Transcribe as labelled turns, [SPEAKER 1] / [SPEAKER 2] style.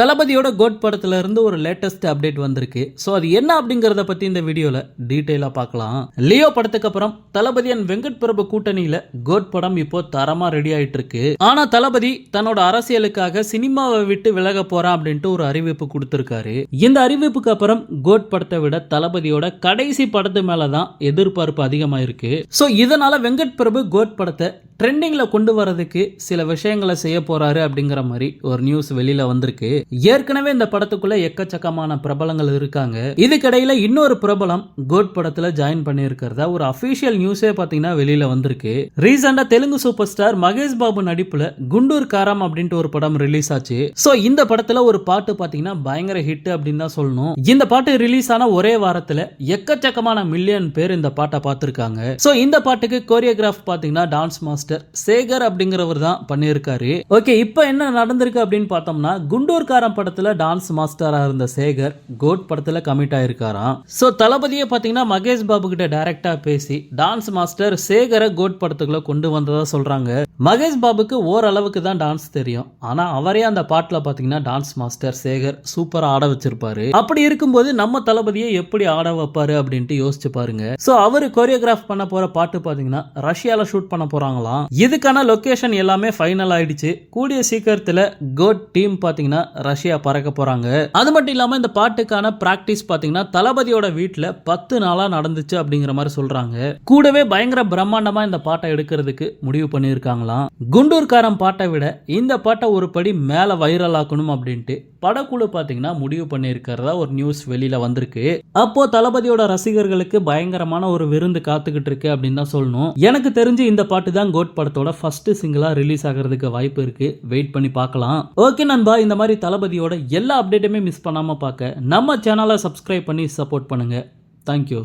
[SPEAKER 1] தளபதியோட கோட் படத்துல இருந்து ஒரு லேட்டஸ்ட் அப்டேட் வந்திருக்கு. ஸோ அது என்ன அப்படிங்கறத பத்தி இந்த வீடியோல டீட்டெயிலா பார்க்கலாம். லியோ படத்துக்கு அப்புறம் தளபதி அண்ட் வெங்கட் பிரபு கூட்டணியில கோட் படம் இப்போ தரமா ரெடி ஆயிட்டு இருக்கு ஆனா தளபதி தன்னோட அரசியலுக்காக சினிமாவை விட்டு விலக போறான் அப்படின்ட்டு ஒரு அறிவிப்பு கொடுத்திருக்காரு. இந்த அறிவிப்புக்கு அப்புறம் கோட் படத்தை விட தளபதியோட கடைசி படத்து மேலதான் எதிர்பார்ப்பு அதிகமாயிருக்கு. ஸோ இதனால வெங்கட் பிரபு கோட் படத்தை ட்ரெண்டிங்கில் கொண்டு வரதுக்கு சில விஷயங்களை செய்ய போறாரு அப்படிங்கிற மாதிரி ஒரு நியூஸ் வெளியில வந்திருக்கு. ஏற்கனவே இந்த படத்துக்குள்ள எக்கச்சக்கமான பிரபலங்கள் இருக்காங்க. இதுக்கிடையில இன்னொரு பிரபலம் கோட் படத்துல ஜாயின் பண்ணியிருக்கிறதா ஒரு அபிஷியல் நியூஸே பாத்தீங்கன்னா வெளியில வந்திருக்கு. ரீசெண்டா தெலுங்கு சூப்பர் ஸ்டார் மகேஷ் பாபு நடிப்புல குண்டூர் காரம் அப்படின்ட்டு ஒரு படம் ரிலீஸ் ஆச்சு. சோ இந்த படத்துல ஒரு பாட்டு பாத்தீங்கன்னா பயங்கர ஹிட் அப்படின்னு தான் சொல்லணும். இந்த பாட்டு ரிலீஸ் ஆன ஒரே வாரத்துல எக்கச்சக்கமான மில்லியன் பேர் இந்த பாட்டை பார்த்திருக்காங்க. சோ இந்த பாட்டுக்கு கோரியோகிராஃப் பாத்தீங்கன்னா டான்ஸ் மாஸ்டர் சேகர் அப்படிங்கிறவர் தான் பண்ணியிருக்காரு. ஓகே இப்போ என்ன நடந்திருக்கு அப்படின்னு பார்த்தோம்னா குண்டூர்காரம் படத்துல டான்ஸ் மாஸ்டரா இருந்த சேகர் கோட் படத்துல கமிட் ஆயிருக்காராம். சோ தளபதியை பாத்தீங்கன்னா மகேஷ் பாபு கிட்ட டைரக்டா பேசி டான்ஸ் மாஸ்டர் சேகரை கோட் படத்துக்குள்ள கொண்டு வந்ததா சொல்றாங்க. மகேஷ் பாபுக்கு ஓரளவுக்கு தான் டான்ஸ் தெரியும். ஆனால் அவரே அந்த பாட்டில் பார்த்தீங்கன்னா டான்ஸ் மாஸ்டர் சேகர் சூப்பராக ஆட வச்சிருப்பாரு. அப்படி இருக்கும்போது நம்ம தளபதியை எப்படி ஆட வைப்பாரு அப்படின்ட்டு யோசிச்சு பாருங்க. ஸோ அவர் கொரியோகிராஃப் பண்ண போற பாட்டு பார்த்தீங்கன்னா ரஷ்யாவில் ஷூட் பண்ண போறாங்களாம். இதுக்கான லொக்கேஷன் எல்லாமே ஃபைனல் ஆயிடுச்சு. கூடிய சீக்கிரத்தில் கோட் டீம் பார்த்தீங்கன்னா ரஷ்யா பறக்க போறாங்க. அது மட்டும் இல்லாமல் இந்த பாட்டுக்கான பிராக்டிஸ் பார்த்தீங்கன்னா தளபதியோட வீட்டில் பத்து நாளாக நடந்துச்சு அப்படிங்கிற மாதிரி சொல்றாங்க. கூடவே பயங்கர பிரம்மாண்டமாக இந்த பாட்டை எடுக்கிறதுக்கு முடிவு பண்ணியிருக்காங்களாம் குண்டூர்காரன் பாட்டை விட இந்த பாட்டை ஒரு படி மேல வைரல் ஆக்கணும் அப்படின்ட்டு படக்குழு பார்த்தீங்கன்னா முடிவு பண்ணியிருக்கிறதா ஒரு நியூஸ் வெளியில வந்திருக்கு. அப்போ தளபதியோட ரசிகர்களுக்கு பயங்கரமான ஒரு விருந்து காத்துக்கிட்டு இருக்கு அப்படின்னு தான் சொல்லணும். எனக்கு தெரிஞ்சு இந்த பாட்டு தான் கோட் படத்தோட ஃபர்ஸ்ட் சிங்கிளா ரிலீஸ் ஆகிறதுக்கு வாய்ப்பு இருக்கு. வெயிட் பண்ணி பார்க்கலாம். ஓகே நண்பா இந்த மாதிரி தளபதியோட எல்லா அப்டேட்டுமே மிஸ் பண்ணாம பார்க்க நம்ம சேனலை சப்ஸ்கிரைப் பண்ணி சப்போர்ட் பண்ணுங்க. தேங்க்யூ